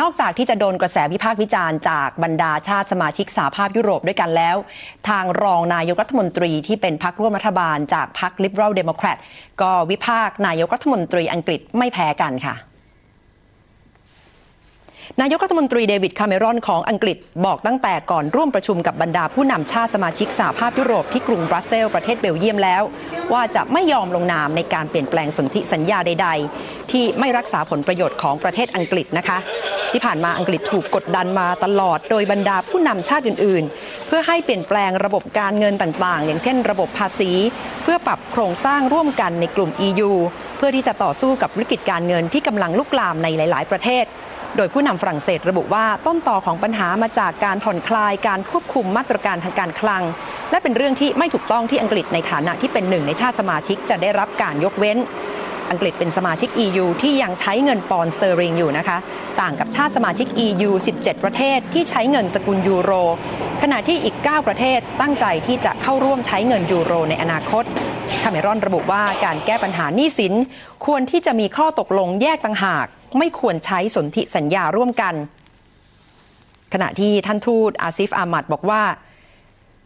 นอกจากที่จะโดนกระแสวิพากษ์วิจารณ์จากบรรดาชาติสมาชิกสหภาพยุโรปด้วยกันแล้ว ทางรองนายกรัฐมนตรีที่เป็นพรรคร่วมรัฐบาลจากพรรค Liberal Democrat ก็วิพากษ์นายกรัฐมนตรีอังกฤษไม่แพ้กันค่ะ นายกรัฐมนตรีเดวิดคาเมรอนของอังกฤษบอกตั้งแต่ก่อนร่วมประชุมกับบรรดาผู้นำชาติสมาชิกสหภาพยุโรปที่กรุงบรัสเซลประเทศเบลเยียมแล้ว ว่าจะไม่ยอมลงนามในการเปลี่ยนแปลงสนธิสัญญาใด ๆ ที่ไม่รักษาผลประโยชน์ของประเทศอังกฤษนะคะ ที่ผ่านมาอังกฤษถูกกดดันมาตลอดโดยบรรดาผู้นำชาติอื่น ๆ เพื่อให้เปลี่ยนแปลงระบบการเงินต่างๆ อย่างเช่น ระบบภาษี เพื่อปรับโครงสร้างร่วมกันในกลุ่ม EU เพื่อที่จะต่อสู้กับวิกฤตการเงินที่กำลังลุกลามในหลาย ๆ ประเทศโดยผู้นำฝรั่งเศสระบุว่าต้นต่อของปัญหามาจากการผ่อนคลายการควบคุมมาตรการทางการคลัง และเป็นเรื่องที่ไม่ถูกต้องที่อังกฤษในฐานะที่เป็นหนึ่งในชาติสมาชิกจะได้รับการยกเว้น อังกฤษเป็นสมาชิก EU ที่ยังใช้เงินปอนด์สเตอริงอยู่นะคะ ต่างกับชาติสมาชิก EU 17 ประเทศที่ใช้เงินสกุลยูโร ขณะที่อีก 9 ประเทศตั้งใจที่จะเข้าร่วมใช้เงินยูโรในอนาคตคาเมรอนระบุว่าการแก้ปัญหาหนี้สิน ควรที่จะมีข้อตกลงแยกต่างหาก ไม่ควรใช้สนธิสัญญาร่วมกัน ขณะที่ท่านทูตอาซิฟอามัดบอกว่า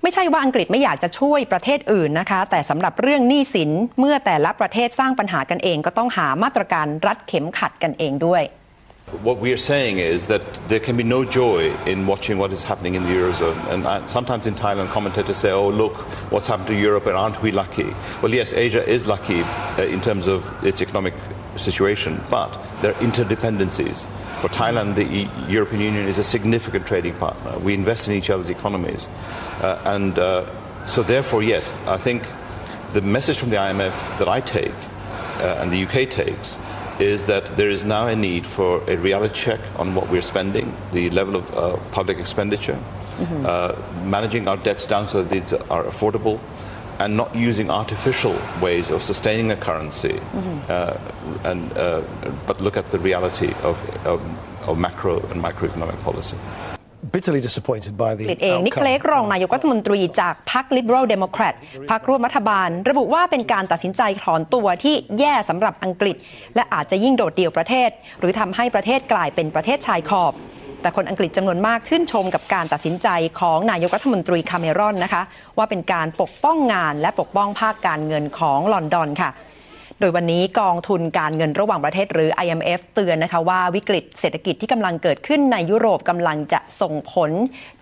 ไม่ใช่ว่าอังกฤษไม่อยากจะช่วยประเทศอื่นนะคะ แต่สำหรับเรื่องหนี้สินเมื่อแต่ละประเทศสร้างปัญหากันเองก็ต้องหามาตรการรัดเข็มขัดกันเองด้วย What we are saying is that there can be no joy in watching what is happening in the Eurozone. And sometimes in Thailand, commentators say, oh, look, what's happened to Europe, and aren't we lucky? Well, yes, Asia is lucky in terms of its economic situation, but there are interdependencies. For Thailand, the e- European Union is a significant trading partner. We invest in each other's economies. Uh, and uh, so, therefore, yes, I think the message from the IMF that I take uh, and the UK takes is that there is now a need for a reality check on what we're spending, the level of uh, public expenditure, uh, managing our debts down so that these are affordable, and not using artificial ways of sustaining a currency, uh, and, uh, but look at the reality of, of, of macro and microeconomic policy. bitterly disappointed by อั the งกฤษเองนิก outcome. เลกรองนายกรัฐมนตรีจากพรรค Liberal Democrat พรรคร่วมรัฐบาล ระบุว่าเป็นการตัดสินใจถอนตัวที่แย่สำหรับอังกฤษ และอาจจะยิ่งโดดเดี่ยวประเทศ หรือทำให้ประเทศกลายเป็นประเทศชายขอบ แต่คนอังกฤษจำนวนมากชื่นชมกับการตัดสินใจของนายกรัฐมนตรีคาเมรอนนะคะ ว่าเป็นการปกป้องงานและปกป้องภาคการเงินของลอนดอนค่ะ โดยวันนี้กองทุนการเงินระหว่างประเทศหรือ IMF เตือนนะคะว่าวิกฤตเศรษฐกิจที่กำลังเกิดขึ้นในยุโรปกำลังจะส่งผล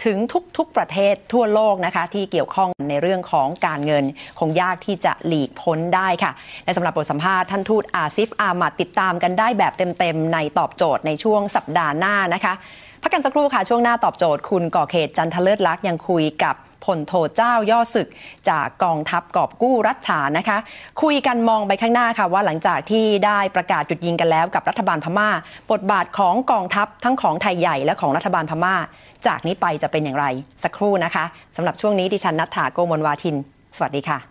ถึงทุกๆประเทศทั่วโลกนะคะที่เกี่ยวข้องในเรื่องของการเงิน คงยากที่จะหลีกพ้นได้ค่ะ และสำหรับบทสัมภาษณ์ท่านทูตอาซิฟอามัดติดตามกันได้แบบเต็มๆในตอบโจทย์ในช่วงสัปดาห์หน้านะคะพักกันสักครู่ค่ะช่วงหน้าตอบโจทย์คุณก่อเขตจันทเลิศลักษณ์ยังคุยกับ พลโทเจ้าย่อศึก จากกองทัพกอบกู้รัฐฉานนะคะ คุยกันมองไปข้างหน้าค่ะว่าหลังจากที่ได้ประกาศหยุดยิงกันแล้วกับรัฐบาลพม่า บทบาทของกองทัพทั้งของไทยใหญ่และของรัฐบาลพม่า จากนี้ไปจะเป็นอย่างไร สักครู่นะคะสำหรับช่วงนี้ดิฉันนัทธาโกมลวาทิน สวัสดีค่ะ